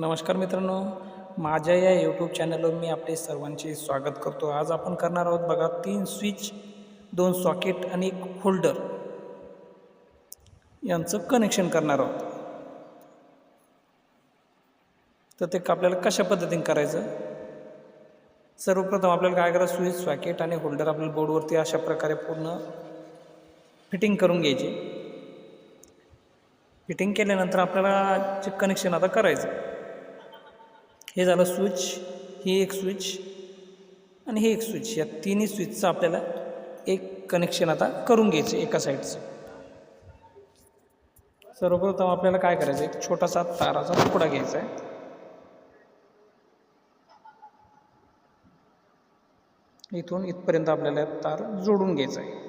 नमस्कार मित्रांनो माझ्या या यूट्यूब चॅनलवर मी आपले सर्वांचे स्वागत करतो. आज आपण करणार आहोत बघा तीन स्विच दोन सॉकेट आणि एक होल्डर यांचं कनेक्शन करणार आहोत. तर ते आपल्याला कशा पद्धतीने करायचं? सर्वप्रथम आपल्याला काय करायचं? स्विच सॉकेट आणि होल्डर आपल्याला बोर्डवरती अशा प्रकारे पूर्ण फिटिंग करून घ्यायची. फिटिंग केल्यानंतर आपल्याला जे कनेक्शन आता करायचं हे झालं स्विच ही एक स्विच आणि हे एक स्विच या तिन्ही स्विचचं आपल्याला एक कनेक्शन आता करून घ्यायचं एका साईडचं सर्वप्रथम आपल्याला काय करायचं एक छोटासा ताराचा तुकडा घ्यायचा आहे. इथून इथपर्यंत आपल्याला तार जोडून घ्यायचा आहे.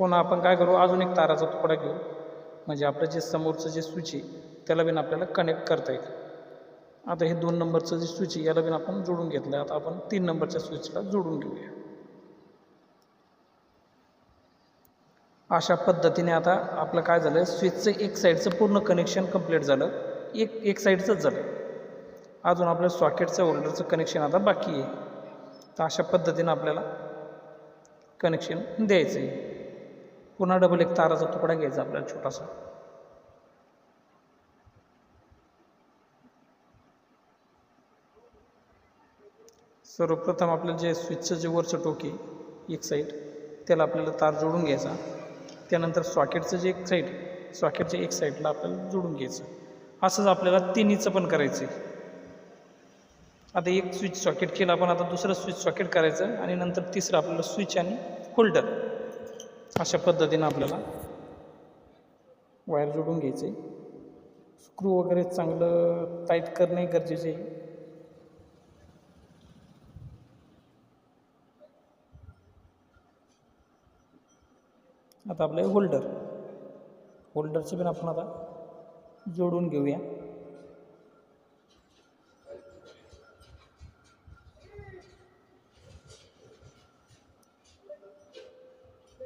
पुन्हा आपण काय करू? अजून एक ताराचा तुकडा घेऊ. म्हणजे आपलं जे समोरचं जे स्विच आहे त्याला बिन आपल्याला कनेक्ट करता येईल आता हे दोन नंबरचं जे स्विच आहे याला बिन आपण जोडून घेतलं आता आपण तीन नंबरच्या स्विचला जोडून घेऊया. अशा पद्धतीने आता आपलं काय झालं? स्विचचं एक साईडचं पूर्ण कनेक्शन कंप्लीट झालं. एक एक साईडचंच झालं. अजून आपलं सॉकेटचं होल्डरचं कनेक्शन आता बाकी आहे. तर अशा पद्धतीनं आपल्याला कनेक्शन द्यायचं आहे पुन्हा डबल एक ताराचा तुकडा घ्यायचा आपल्याला छोटासा. सर्वप्रथम आपल्याला जे स्विचचं जे वरचं टोकी एक साईड त्याला आपल्याला तार जोडून घ्यायचा. त्यानंतर सॉकेटचं जे एक साईड सॉकेटच्या एक साईडला आपल्याला जोडून घ्यायचं. असंच आपल्याला तिन्हीचं पण करायचं आहे आता एक स्विच सॉकेट केलं आपण आता दुसरं स्विच सॉकेट करायचं आणि नंतर तिसरं आपल्याला स्विच आणि होल्डर अशा पद्धतीनं आपल्याला वायर जोडून घ्यायचे. स्क्रू वगैरे चांगलं टाईट करणे गरजेचे आहे. आता आपलं होल्डर होल्डरचे पण आपण आता जोडून घेऊया.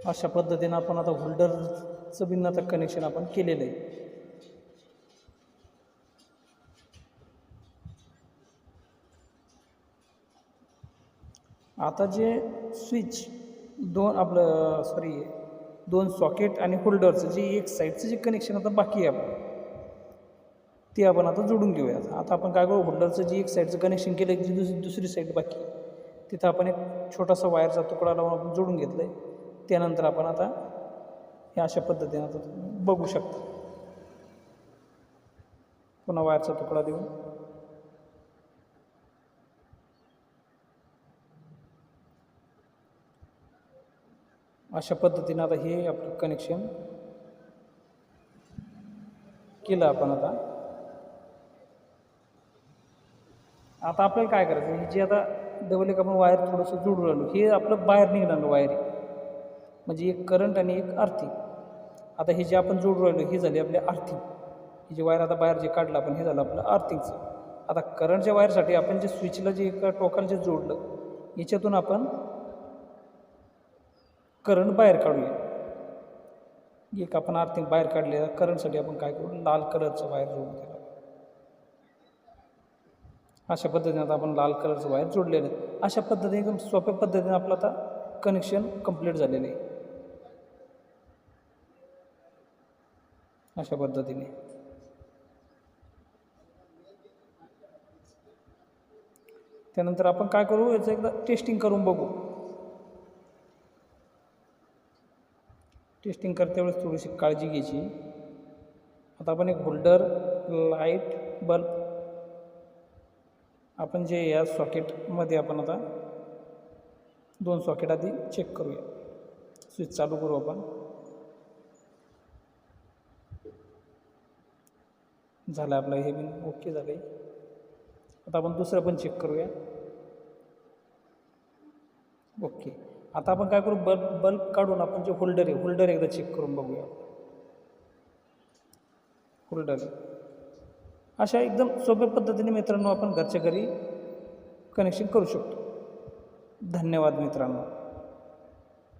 अशा पद्धतीनं आपण आता होल्डरचं बिन आता कनेक्शन आपण केलेलं आहे. आता जे स्विच दोन आपलं सॉरी दोन सॉकेट आणि होल्डरचं जे एक साईडचं जे कनेक्शन आता बाकी आहे आपलं ते आपण आता जोडून घेऊया आता आपण काय करू होल्डरचं जे एक साईडचं कनेक्शन केलं की दुसरी दुसरी साईड बाकी तिथं आपण एक छोटासा वायरचा तुकडा लावून आपण जोडून घेतलं आहे त्यानंतर आपण आता हे अशा पद्धतीने आता तुम्ही बघू शकता. पुन्हा वायरचा तुकडा देऊन. अशा पद्धतीनं आता हे आपलं कनेक्शन केलं आपण आता. आता आपल्याला काय करायचं? हे जे आता डबल एक आपण वायर थोडंसं जोडून राहिलो हे आपलं बाहेर निघणार वायर म्हणजे एक करंट आणि एक आर्थिक आता हे जे आपण जोडू राहिलो हे झाले आपले आर्थिक हे जे वायर आता बाहेर जे काढलं आपण हे झालं आपलं आर्थिकचं आता करंटच्या वायरसाठी आपण जे स्विचला जे एका टोकाला जे जोडलं याच्यातून आपण करंट बाहेर काढूया. एक आपण आर्थिक बाहेर काढले करंटसाठी आपण काय करू? लाल कलरचं वायर जोडून त्याला अशा पद्धतीने आता आपण लाल कलरचं वायर जोडलेलं आहे. अशा पद्धतीने एकदम सोप्या पद्धतीने आपलं आता कनेक्शन कंप्लीट झालेलं आहे. अशा पद्धतीने. त्यानंतर आपण काय करू? याचं एकदा टेस्टिंग करून बघू. टेस्टिंग करते वेळेस थोडीशी काळजी घ्यायची. आता आपण एक होल्डर लाइट बल्ब आपण जे या सॉकेटमध्ये आपण आता दोन सॉकेट आधी चेक करूया. स्विच चालू करू आपण. झालं आपलं हे बिन ओके झालं आहे आता आपण दुसरं पण चेक करूया. ओके आता आपण काय करू? बल्ब बल्ब काढून आपण जे होल्डर आहे होल्डर एकदा चेक करून बघूया. होल्डर अशा एकदम सोप्या पद्धतीने मित्रांनो आपण घरच्या घरी कनेक्शन करू शकतो. धन्यवाद मित्रांनो.